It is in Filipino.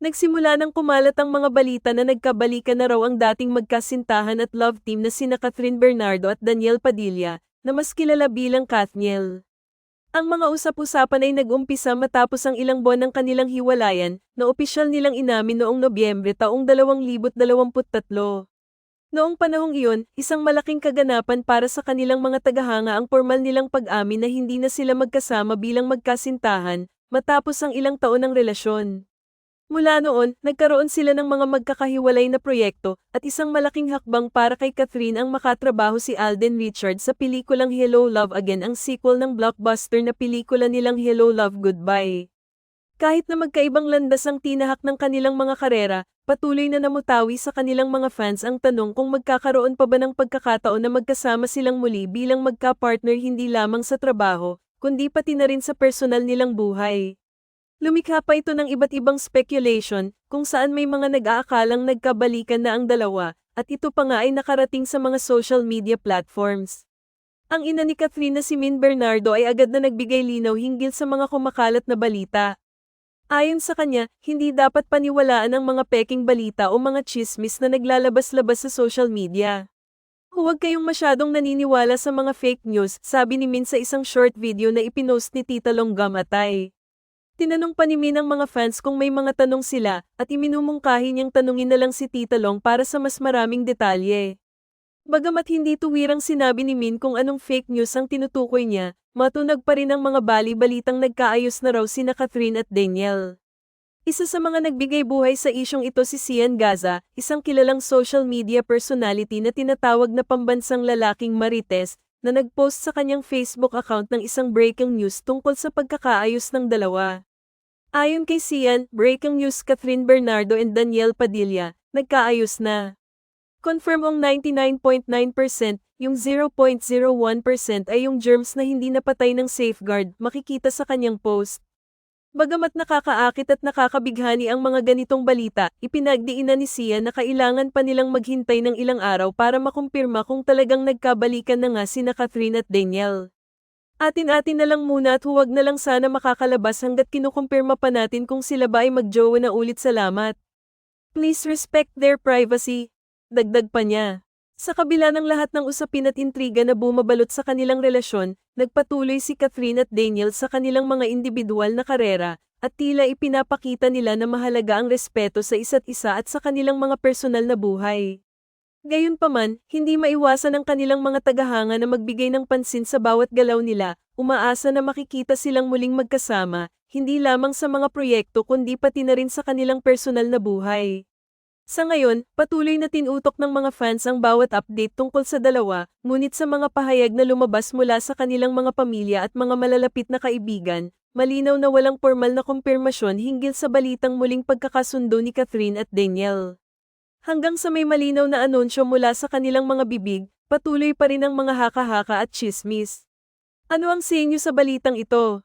Nagsimula nang kumalat ang mga balita na nagkabalikan na raw ang dating magkasintahan at love team na sina Catherine Bernardo at Daniel Padilla, na mas kilala bilang Kathniel. Ang mga usap-usapan ay nag-umpisa matapos ang ilang buwan ng kanilang hiwalayan, na opisyal nilang inamin noong Nobyembre taong 2023. Noong panahong iyon, isang malaking kaganapan para sa kanilang mga tagahanga ang formal nilang pag-amin na hindi na sila magkasama bilang magkasintahan, matapos ang ilang taon ng relasyon. Mula noon, nagkaroon sila ng mga magkakahiwalay na proyekto, at isang malaking hakbang para kay Catherine ang makatrabaho si Alden Richards sa pelikulang Hello Love Again ang sequel ng blockbuster na pelikula nilang Hello Love Goodbye. Kahit na magkaibang landas ang tinahak ng kanilang mga karera, patuloy na namutawi sa kanilang mga fans ang tanong kung magkakaroon pa ba ng pagkakataon na magkasama silang muli bilang magka-partner hindi lamang sa trabaho, kundi pati na rin sa personal nilang buhay. Lumikha pa ito ng iba't ibang speculation, kung saan may mga nag-aakalang nagkabalikan na ang dalawa, at ito pa nga ay nakarating sa mga social media platforms. Ang ina ni Catherine na si Min Bernardo ay agad na nagbigay linaw hinggil sa mga kumakalat na balita. Ayon sa kanya, hindi dapat paniwalaan ang mga peking balita o mga chismis na naglalabas-labas sa social media. Huwag kayong masyadong naniniwala sa mga fake news, sabi ni Min sa isang short video na ipinost ni Tita Longgam Atay. Tinanong pa ni Min ang mga fans kung may mga tanong sila, at iminumungkahi niyang tanungin na lang si Tita Long para sa mas maraming detalye. Bagamat hindi tuwirang sinabi ni Min kung anong fake news ang tinutukoy niya, matunag pa rin ang mga bali-balitang nagkaayos na raw sina Catherine at Daniel. Isa sa mga nagbigay buhay sa isyong ito si Sian Gaza, isang kilalang social media personality na tinatawag na pambansang lalaking Marites, na nagpost sa kanyang Facebook account ng isang breaking news tungkol sa pagkakaayos ng dalawa. Ayon kay Sian, breaking news Catherine Bernardo and Daniel Padilla, nagkaayos na. Confirm ang 99.9%, yung 0.01% ay yung germs na hindi napatay ng safeguard, makikita sa kanyang post. Bagamat nakakaakit at nakakabighani ang mga ganitong balita, ipinagdiinan ni Sian na kailangan pa nilang maghintay ng ilang araw para makumpirma kung talagang nagkabalikan na nga sina Catherine at Daniel. Atin-atin na lang muna at huwag na lang sana makakalabas hanggat kinukumpirma pa natin kung sila ba ay magjowa na ulit salamat. Please respect their privacy. Dagdag pa niya. Sa kabila ng lahat ng usapin at intriga na bumabalot sa kanilang relasyon, nagpatuloy si Catherine at Daniel sa kanilang mga individual na karera, at tila ipinapakita nila na mahalaga ang respeto sa isa't isa at sa kanilang mga personal na buhay. Gayunpaman, hindi maiwasan ng kanilang mga tagahanga na magbigay ng pansin sa bawat galaw nila, umaasa na makikita silang muling magkasama, hindi lamang sa mga proyekto kundi pati na rin sa kanilang personal na buhay. Sa ngayon, patuloy na tinutok ng mga fans ang bawat update tungkol sa dalawa, ngunit sa mga pahayag na lumabas mula sa kanilang mga pamilya at mga malalapit na kaibigan, malinaw na walang formal na kumpirmasyon hinggil sa balitang muling pagkakasundo ni Catherine at Daniel. Hanggang sa may malinaw na anunsyo mula sa kanilang mga bibig, patuloy pa rin ang mga haka-haka at chismis. Ano ang sinyo sa balitang ito?